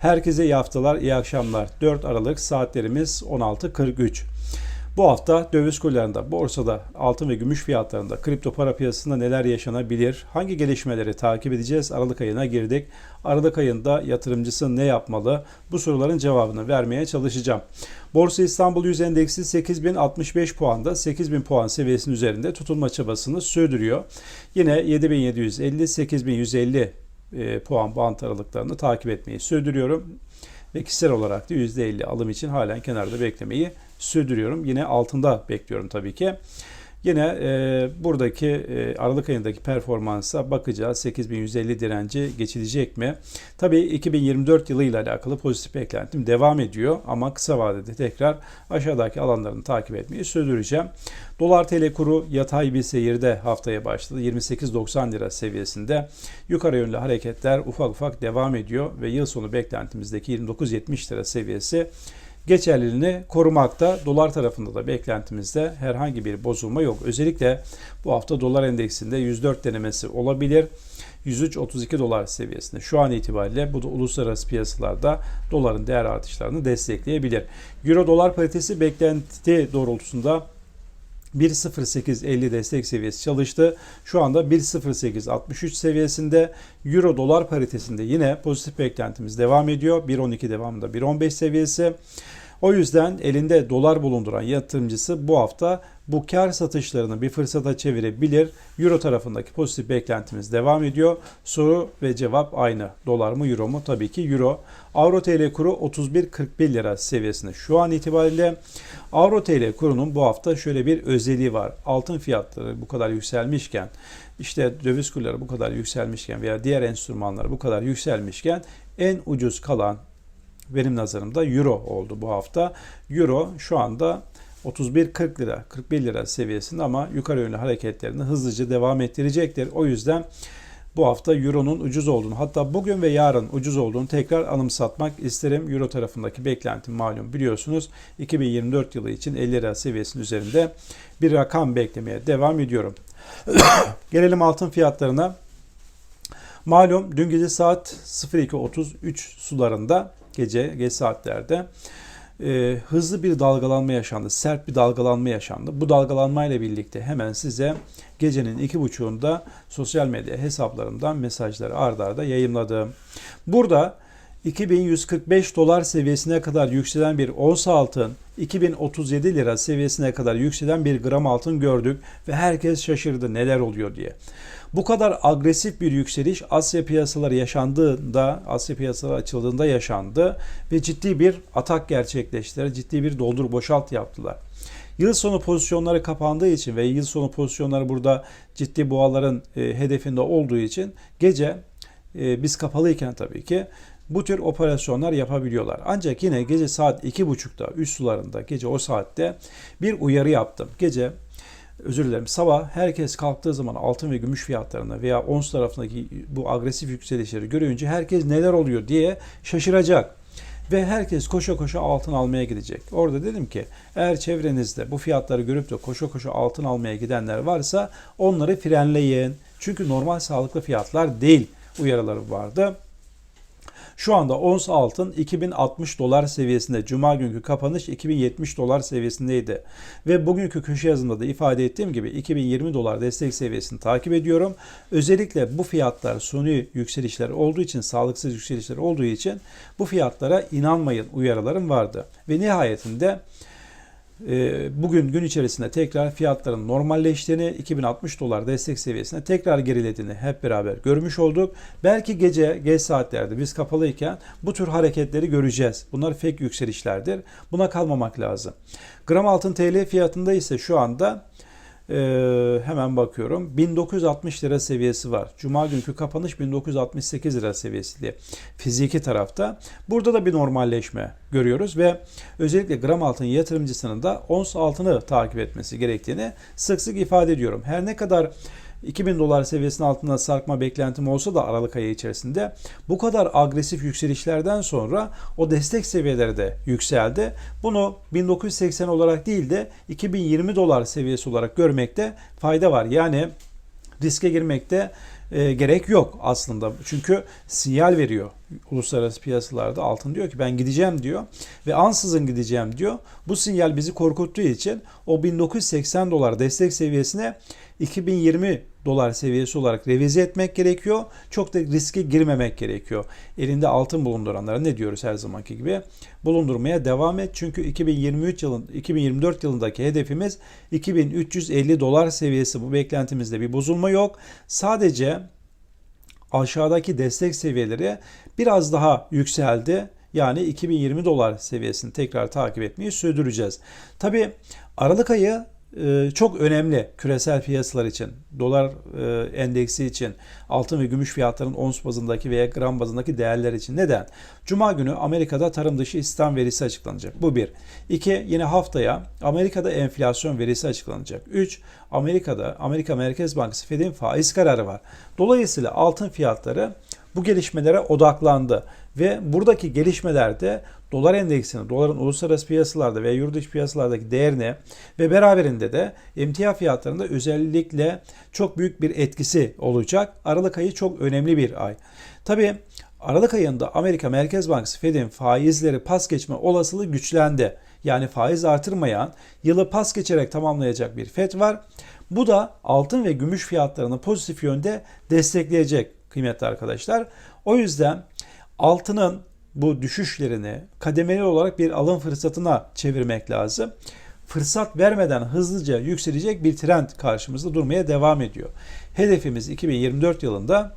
Herkese iyi haftalar, iyi akşamlar. 4 Aralık saatlerimiz 16.43. Bu hafta döviz kurlarında, borsada, altın ve gümüş fiyatlarında, kripto para piyasasında neler yaşanabilir? Hangi gelişmeleri takip edeceğiz? Aralık ayına girdik. Aralık ayında yatırımcısı ne yapmalı? Bu soruların cevabını vermeye çalışacağım. Borsa İstanbul Yüz Endeksi 8065 puanda 8000 puan seviyesinin üzerinde tutulma çabasını sürdürüyor. Yine 7750 8150 e, puan bant aralıklarını takip etmeyi sürdürüyorum. Ve kişisel olarak da %50 alım için halen kenarda beklemeyi sürdürüyorum. Yine altında bekliyorum tabii ki. Yine e, buradaki e, Aralık ayındaki performansa bakacağız. 8150 direnci geçilecek mi? Tabii 2024 yılı ile alakalı pozitif beklentim devam ediyor ama kısa vadede tekrar aşağıdaki alanlarını takip etmeyi sürdüreceğim. Dolar TL kuru yatay bir seyirde haftaya başladı. 28.90 lira seviyesinde yukarı yönlü hareketler ufak ufak devam ediyor ve yıl sonu beklentimizdeki 29.70 lira seviyesi geçerliliğini korumakta. Dolar tarafında da beklentimizde herhangi bir bozulma yok. Özellikle bu hafta dolar endeksinde 104 denemesi olabilir. 103.32 dolar seviyesinde. Şu an itibariyle bu da uluslararası piyasalarda doların değer artışlarını destekleyebilir. Euro dolar paritesi beklenti doğrultusunda 1.0850 destek seviyesi çalıştı. Şu anda 1.0863 seviyesinde. Euro dolar paritesinde yine pozitif beklentimiz devam ediyor. 1.12 devamında 1.15 seviyesi. O yüzden elinde dolar bulunduran yatırımcısı bu hafta bu kar satışlarını bir fırsata çevirebilir. Euro tarafındaki pozitif beklentimiz devam ediyor. Soru ve cevap aynı. Dolar mı euro mu? Tabii ki euro. Avro TL kuru 31.41 lira seviyesinde. Şu an itibariyle Avro TL kurunun bu hafta şöyle bir özelliği var. Altın fiyatları bu kadar yükselmişken, işte döviz kurları bu kadar yükselmişken veya diğer enstrümanlar bu kadar yükselmişken en ucuz kalan benim nazarımda euro oldu bu hafta. Euro şu anda 31-40 lira, 41 lira seviyesinde ama yukarı yönlü hareketlerini hızlıca devam ettirecektir. O yüzden bu hafta Euro'nun ucuz olduğunu hatta bugün ve yarın ucuz olduğunu tekrar anımsatmak isterim. Euro tarafındaki beklentim malum biliyorsunuz 2024 yılı için 50 lira seviyesinin üzerinde bir rakam beklemeye devam ediyorum. Gelelim altın fiyatlarına. Malum dün gece saat 02.33 sularında gece geç saatlerde e, hızlı bir dalgalanma yaşandı. Sert bir dalgalanma yaşandı. Bu dalgalanmayla birlikte hemen size gecenin iki buçuğunda sosyal medya hesaplarımdan mesajları ardarda arda yayınladım. Burada 2145 dolar seviyesine kadar yükselen bir ons altın, 2037 lira seviyesine kadar yükselen bir gram altın gördük ve herkes şaşırdı neler oluyor diye. Bu kadar agresif bir yükseliş Asya piyasaları yaşandığında, Asya piyasaları açıldığında yaşandı ve ciddi bir atak gerçekleştiler, ciddi bir doldur boşalt yaptılar. Yıl sonu pozisyonları kapandığı için ve yıl sonu pozisyonları burada ciddi boğaların e, hedefinde olduğu için gece e, biz kapalıyken tabii ki bu tür operasyonlar yapabiliyorlar. Ancak yine gece saat 2.30'da üst sularında gece o saatte bir uyarı yaptım. Gece özür dilerim sabah herkes kalktığı zaman altın ve gümüş fiyatlarına veya ons tarafındaki bu agresif yükselişleri görünce herkes neler oluyor diye şaşıracak. Ve herkes koşa koşa altın almaya gidecek. Orada dedim ki eğer çevrenizde bu fiyatları görüp de koşa koşa altın almaya gidenler varsa onları frenleyin. Çünkü normal sağlıklı fiyatlar değil uyarıları vardı. Şu anda ons altın 2060 dolar seviyesinde. Cuma günkü kapanış 2070 dolar seviyesindeydi. Ve bugünkü köşe yazımda da ifade ettiğim gibi 2020 dolar destek seviyesini takip ediyorum. Özellikle bu fiyatlar suni yükselişler olduğu için, sağlıksız yükselişler olduğu için bu fiyatlara inanmayın uyarılarım vardı. Ve nihayetinde bugün gün içerisinde tekrar fiyatların normalleştiğini, 2060 dolar destek seviyesine tekrar gerilediğini hep beraber görmüş olduk. Belki gece geç saatlerde biz kapalıyken bu tür hareketleri göreceğiz. Bunlar fake yükselişlerdir. Buna kalmamak lazım. Gram altın TL fiyatında ise şu anda Ee, hemen bakıyorum. 1960 lira seviyesi var. Cuma günkü kapanış 1968 lira seviyesi diye. Fiziki tarafta. Burada da bir normalleşme görüyoruz ve özellikle gram altın yatırımcısının da ons altını takip etmesi gerektiğini sık sık ifade ediyorum. Her ne kadar 2000 dolar seviyesinin altında sarkma beklentim olsa da Aralık ayı içerisinde bu kadar agresif yükselişlerden sonra o destek seviyeleri de yükseldi. Bunu 1980 olarak değil de 2020 dolar seviyesi olarak görmekte fayda var. Yani riske girmekte e, gerek yok aslında. Çünkü sinyal veriyor uluslararası piyasalarda altın diyor ki ben gideceğim diyor ve ansızın gideceğim diyor. Bu sinyal bizi korkuttuğu için o 1980 dolar destek seviyesine 2020 dolar seviyesi olarak revize etmek gerekiyor. Çok da riske girmemek gerekiyor. Elinde altın bulunduranlara ne diyoruz her zamanki gibi? Bulundurmaya devam et. Çünkü 2023 yılın 2024 yılındaki hedefimiz 2350 dolar seviyesi. Bu beklentimizde bir bozulma yok. Sadece aşağıdaki destek seviyeleri biraz daha yükseldi. Yani 2020 dolar seviyesini tekrar takip etmeyi sürdüreceğiz. Tabi Aralık ayı çok önemli küresel piyasalar için, dolar e, endeksi için, altın ve gümüş fiyatlarının ons bazındaki veya gram bazındaki değerler için. Neden? Cuma günü Amerika'da tarım dışı istihdam verisi açıklanacak. Bu bir. İki, yine haftaya Amerika'da enflasyon verisi açıklanacak. Üç, Amerika'da Amerika Merkez Bankası Fed'in faiz kararı var. Dolayısıyla altın fiyatları bu gelişmelere odaklandı ve buradaki gelişmelerde dolar endeksini, doların uluslararası piyasalarda veya yurt dışı piyasalardaki değerini ve beraberinde de emtia fiyatlarında özellikle çok büyük bir etkisi olacak. Aralık ayı çok önemli bir ay. Tabii Aralık ayında Amerika Merkez Bankası Fed'in faizleri pas geçme olasılığı güçlendi. Yani faiz artırmayan, yılı pas geçerek tamamlayacak bir Fed var. Bu da altın ve gümüş fiyatlarını pozitif yönde destekleyecek kıymetli arkadaşlar. O yüzden altının bu düşüşlerini kademeli olarak bir alım fırsatına çevirmek lazım. Fırsat vermeden hızlıca yükselecek bir trend karşımızda durmaya devam ediyor. Hedefimiz 2024 yılında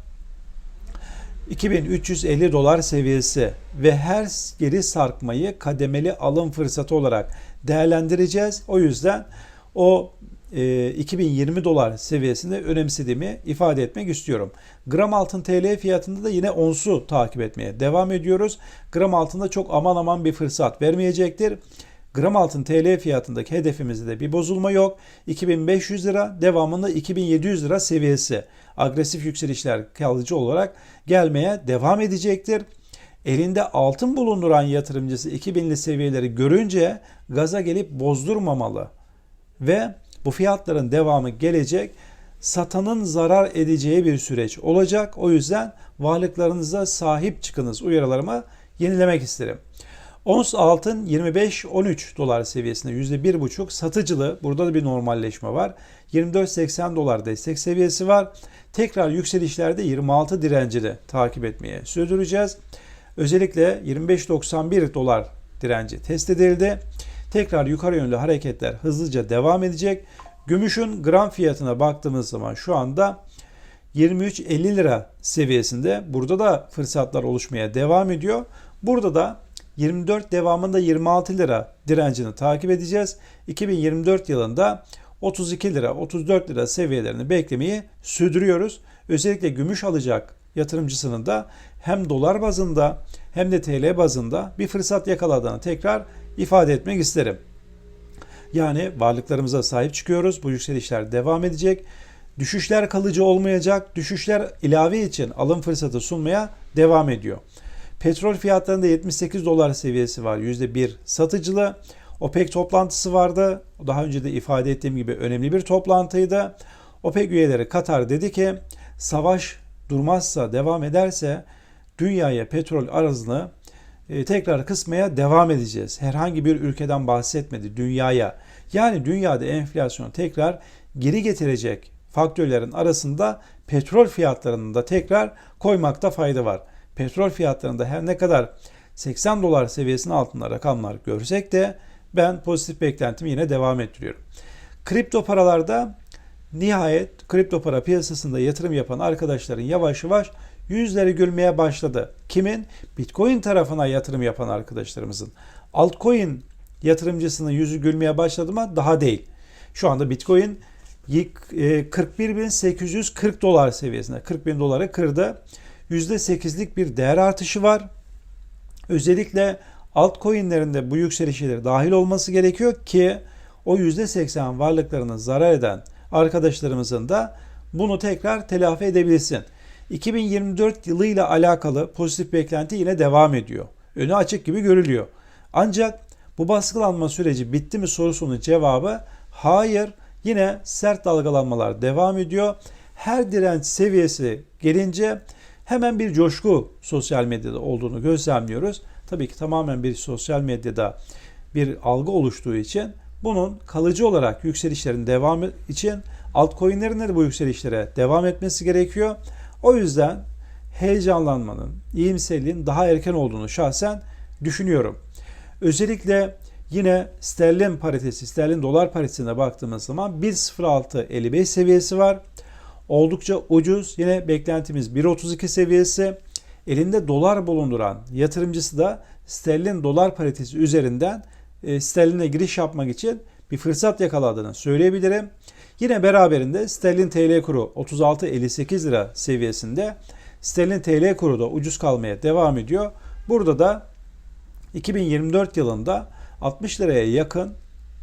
2350 dolar seviyesi ve her geri sarkmayı kademeli alım fırsatı olarak değerlendireceğiz. O yüzden o 2020 e, dolar seviyesinde önemsediğimi ifade etmek istiyorum. Gram altın TL fiyatında da yine onsu takip etmeye devam ediyoruz. Gram altında çok aman aman bir fırsat vermeyecektir. Gram altın TL fiyatındaki hedefimizde de bir bozulma yok. 2500 lira devamında 2700 lira seviyesi agresif yükselişler kalıcı olarak gelmeye devam edecektir. Elinde altın bulunduran yatırımcısı 2000'li seviyeleri görünce gaza gelip bozdurmamalı ve bu fiyatların devamı gelecek. Satanın zarar edeceği bir süreç olacak. O yüzden varlıklarınıza sahip çıkınız uyarılarımı yenilemek isterim. Ons altın 25-13 dolar seviyesinde %1,5 satıcılı. Burada da bir normalleşme var. 24-80 dolar destek seviyesi var. Tekrar yükselişlerde 26 direncini takip etmeye sürdüreceğiz. Özellikle 25-91 dolar direnci test edildi. Tekrar yukarı yönlü hareketler hızlıca devam edecek. Gümüşün gram fiyatına baktığımız zaman şu anda 23.50 lira seviyesinde. Burada da fırsatlar oluşmaya devam ediyor. Burada da 24 devamında 26 lira direncini takip edeceğiz. 2024 yılında 32 lira, 34 lira seviyelerini beklemeyi sürdürüyoruz. Özellikle gümüş alacak yatırımcısının da hem dolar bazında hem de TL bazında bir fırsat yakaladığını tekrar ifade etmek isterim. Yani varlıklarımıza sahip çıkıyoruz. Bu yükselişler devam edecek. Düşüşler kalıcı olmayacak. Düşüşler ilave için alım fırsatı sunmaya devam ediyor. Petrol fiyatlarında 78 dolar seviyesi var. %1 satıcılı. OPEC toplantısı vardı. Daha önce de ifade ettiğim gibi önemli bir toplantıydı. OPEC üyeleri Katar dedi ki savaş durmazsa, devam ederse dünyaya petrol arzını tekrar kısmaya devam edeceğiz. Herhangi bir ülkeden bahsetmedi dünyaya. Yani dünyada enflasyon tekrar geri getirecek faktörlerin arasında petrol fiyatlarını da tekrar koymakta fayda var. Petrol fiyatlarında her ne kadar 80 dolar seviyesinin altında rakamlar görsek de ben pozitif beklentimi yine devam ettiriyorum. Kripto paralarda nihayet kripto para piyasasında yatırım yapan arkadaşların yavaş yavaş yüzleri gülmeye başladı. Kimin? Bitcoin tarafına yatırım yapan arkadaşlarımızın. Altcoin yatırımcısının yüzü gülmeye başladı mı? Daha değil. Şu anda Bitcoin yık- e, 41.840 dolar seviyesinde. 40 bin doları kırdı. %8'lik bir değer artışı var. Özellikle altcoin'lerinde bu yükselişleri dahil olması gerekiyor ki o %80 varlıklarını zarar eden arkadaşlarımızın da bunu tekrar telafi edebilsin. 2024 yılıyla alakalı pozitif beklenti yine devam ediyor. Önü açık gibi görülüyor. Ancak bu baskılanma süreci bitti mi sorusunun cevabı hayır. Yine sert dalgalanmalar devam ediyor. Her direnç seviyesi gelince hemen bir coşku sosyal medyada olduğunu gözlemliyoruz. Tabii ki tamamen bir sosyal medyada bir algı oluştuğu için bunun kalıcı olarak yükselişlerin devamı için altcoin'lerin de bu yükselişlere devam etmesi gerekiyor. O yüzden heyecanlanmanın, iyimserliğin daha erken olduğunu şahsen düşünüyorum. Özellikle yine sterlin paritesi, sterlin dolar paritesine baktığımız zaman 1.0655 seviyesi var. Oldukça ucuz. Yine beklentimiz 1.32 seviyesi. Elinde dolar bulunduran yatırımcısı da sterlin dolar paritesi üzerinden e, sterline giriş yapmak için bir fırsat yakaladığını söyleyebilirim. Yine beraberinde sterlin TL kuru 36.58 lira seviyesinde. Sterlin TL kuru da ucuz kalmaya devam ediyor. Burada da 2024 yılında 60 liraya yakın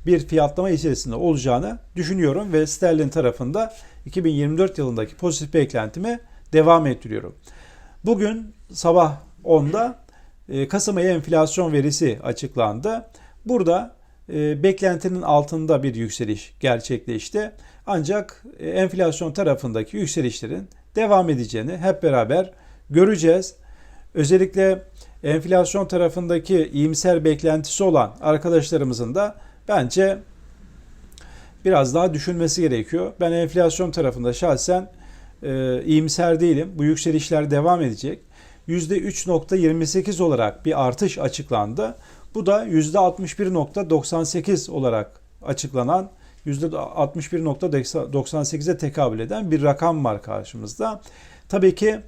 bir fiyatlama içerisinde olacağını düşünüyorum ve sterlin tarafında 2024 yılındaki pozitif beklentimi devam ettiriyorum. Bugün sabah 10'da e, Kasım ayı enflasyon verisi açıklandı. Burada e, beklentinin altında bir yükseliş gerçekleşti. Ancak e, enflasyon tarafındaki yükselişlerin devam edeceğini hep beraber göreceğiz. Özellikle enflasyon tarafındaki iyimser beklentisi olan arkadaşlarımızın da bence biraz daha düşünmesi gerekiyor. Ben enflasyon tarafında şahsen e, iyimser değilim. Bu yükselişler devam edecek. %3.28 olarak bir artış açıklandı. Bu da %61.98 olarak açıklanan %61.98'e tekabül eden bir rakam var karşımızda. Tabii ki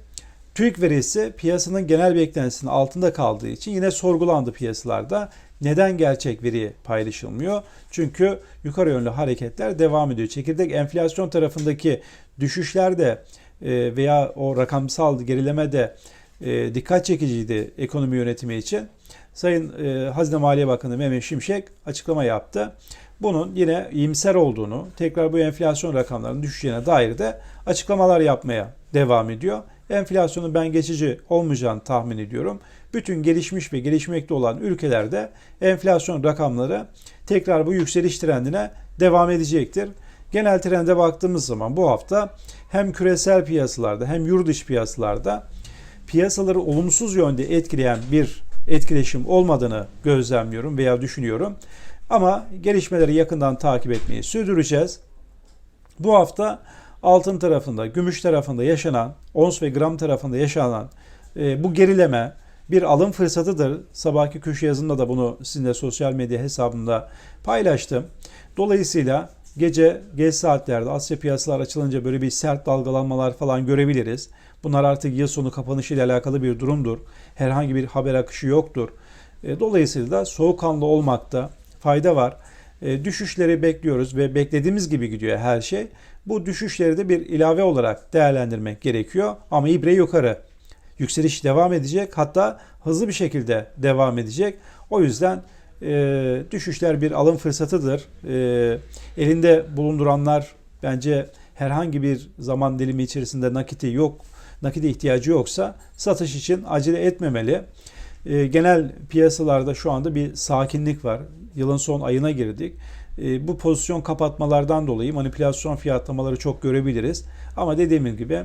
TÜİK verisi piyasanın genel beklentisinin altında kaldığı için yine sorgulandı piyasalarda. Neden gerçek veri paylaşılmıyor? Çünkü yukarı yönlü hareketler devam ediyor. Çekirdek enflasyon tarafındaki düşüşler de e, veya o rakamsal gerileme de e, dikkat çekiciydi ekonomi yönetimi için. Sayın e, Hazine Maliye Bakanı Mehmet Şimşek açıklama yaptı. Bunun yine iyimser olduğunu, tekrar bu enflasyon rakamlarının düşeceğine dair de açıklamalar yapmaya devam ediyor. Enflasyonun ben geçici olmayacağını tahmin ediyorum. Bütün gelişmiş ve gelişmekte olan ülkelerde enflasyon rakamları tekrar bu yükseliş trendine devam edecektir. Genel trende baktığımız zaman bu hafta hem küresel piyasalarda hem yurt dışı piyasalarda piyasaları olumsuz yönde etkileyen bir etkileşim olmadığını gözlemliyorum veya düşünüyorum. Ama gelişmeleri yakından takip etmeyi sürdüreceğiz. Bu hafta altın tarafında, gümüş tarafında yaşanan, ons ve gram tarafında yaşanan e, bu gerileme bir alım fırsatıdır. Sabahki köşe yazımda da bunu sizinle sosyal medya hesabımda paylaştım. Dolayısıyla gece geç saatlerde Asya piyasalar açılınca böyle bir sert dalgalanmalar falan görebiliriz. Bunlar artık yıl sonu kapanışı ile alakalı bir durumdur. Herhangi bir haber akışı yoktur. E, dolayısıyla da soğukkanlı olmakta fayda var. E, düşüşleri bekliyoruz ve beklediğimiz gibi gidiyor her şey. Bu düşüşleri de bir ilave olarak değerlendirmek gerekiyor. Ama ibre yukarı. Yükseliş devam edecek. Hatta hızlı bir şekilde devam edecek. O yüzden e, düşüşler bir alım fırsatıdır. E, elinde bulunduranlar bence herhangi bir zaman dilimi içerisinde nakiti yok, nakite ihtiyacı yoksa satış için acele etmemeli. E, genel piyasalarda şu anda bir sakinlik var. Yılın son ayına girdik. E, bu pozisyon kapatmalardan dolayı manipülasyon fiyatlamaları çok görebiliriz. Ama dediğim gibi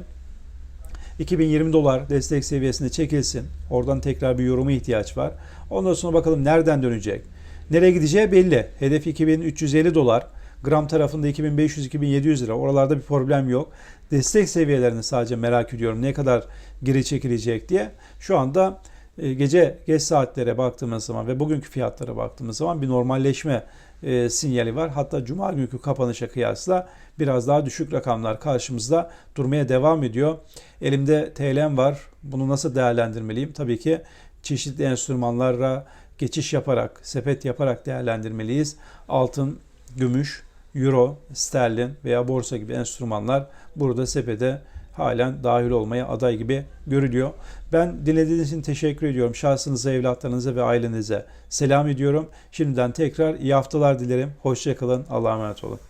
2020 dolar destek seviyesinde çekilsin. Oradan tekrar bir yoruma ihtiyaç var. Ondan sonra bakalım nereden dönecek. Nereye gideceği belli. Hedef 2350 dolar. Gram tarafında 2500-2700 lira. Oralarda bir problem yok. Destek seviyelerini sadece merak ediyorum. Ne kadar geri çekilecek diye. Şu anda e, gece geç saatlere baktığımız zaman ve bugünkü fiyatlara baktığımız zaman bir normalleşme e, sinyali var. Hatta cuma günkü kapanışa kıyasla biraz daha düşük rakamlar karşımızda durmaya devam ediyor. Elimde TL'm var. Bunu nasıl değerlendirmeliyim? Tabii ki çeşitli enstrümanlara geçiş yaparak, sepet yaparak değerlendirmeliyiz. Altın, gümüş, euro, sterlin veya borsa gibi enstrümanlar burada sepete halen dahil olmaya aday gibi görülüyor. Ben dinlediğiniz için teşekkür ediyorum. Şahsınıza, evlatlarınıza ve ailenize selam ediyorum. Şimdiden tekrar iyi haftalar dilerim. Hoşçakalın. Allah'a emanet olun.